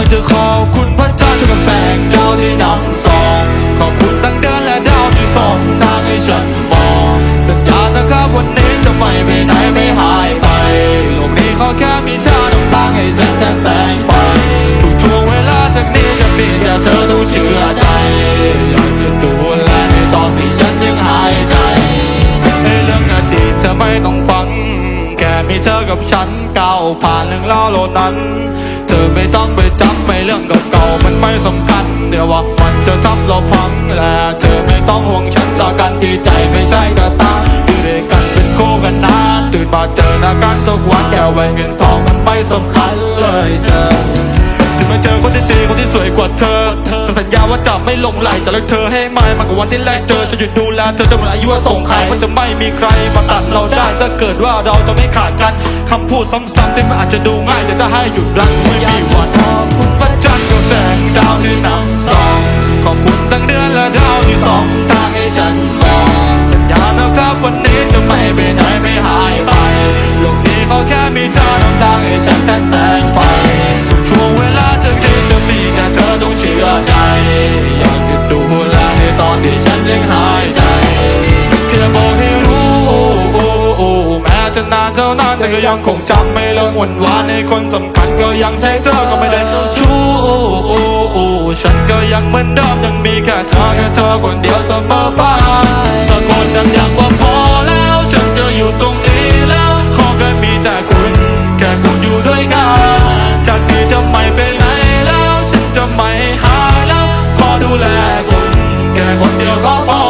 ากจะขอบคุณพระเจ้าที่กับแสงดาวที่นำส่องขอบคุณทั้งเดือนและดาวที่ส่องทางให้ฉันมองสัญญานะครับวันนี้จะไม่ไปไหนไม่หายไปโลกนี้ขาแค่มีเธอนำทางให้ฉันแทนแสงไฟทุกช่วงเวลาจากนี้จะมีแต่เธอต้องเชื่อใจอยากจะดูแลในตอนที่ฉันยังหายใจในเรื่องอดีตเธอไม่ต้องฟังแค่มีเธอกับฉันก้าวผ่านเรื่องเล่าวเหล่านั้น เธอไม่ต้องไปจำไม่เรื่องเก่าๆมันไม่สำคัญ เดี๋ยวว่ามันจะทับเราฟังและเธอไม่ต้องห่วงฉันต่อกันที่ใจไม่ใช่กระตาอยู่ด้วยกันเป็นคู่กันนานตื่นมาเจอหน้ากันทุกวันแก้วแหวนเงินทองมันไม่สำคัญเลยเธอถึงมา เจอคนที่ดีคนที่สวยกว่าเธอแต่สัญญาว่าจะไม่หลงไหลจะรักเธอให้มามากกว่าวันที่แรกเจอจะหยุดดูแลเธอจนหมดอายุว่าส่งใครมันจะไม่มีใครมาตัดเราได้ถ้าเกิดว่าเราจะไม่ขาดกันคำพูดซ้ำๆที่มันอาจจะดูง่ายแต่ถ้าให้หยุดรักไม่มีวันขอบคุณพระจันทร์กับแสงดาวที่นำส่องขอบคุณทั้งเดือนและดาวที่ส่องทางให้ฉันมองสัญญานะครับวันนี้จะไม่ไปไหนไม่หายไปโลกนี้เขาแค่มีเธอนำทางให้ฉันแทนแสงไฟ จะนานเท่านั้นแต่ก็ยังคงจำไม่เลิกวันวานในคนสำคัญก็ยังใช้เธอก็ไม่ได้เจ้าชู้ฉันก็ยังเหมือนเดิมยังมีแค่เธอแค่เธอคนเดียวเสมอไปตะโกนดังๆว่าพอแล้ว ฉันจะอยู่ตรงนี้แล้วขอแค่มีแต่คุณแค่คุณอยู่ด้วยกันจากนี้จะไม่ไปไหนแล้ว ฉันจะไม่หายแล้วขอดูแลคุณแค่คนเดียวก็พอ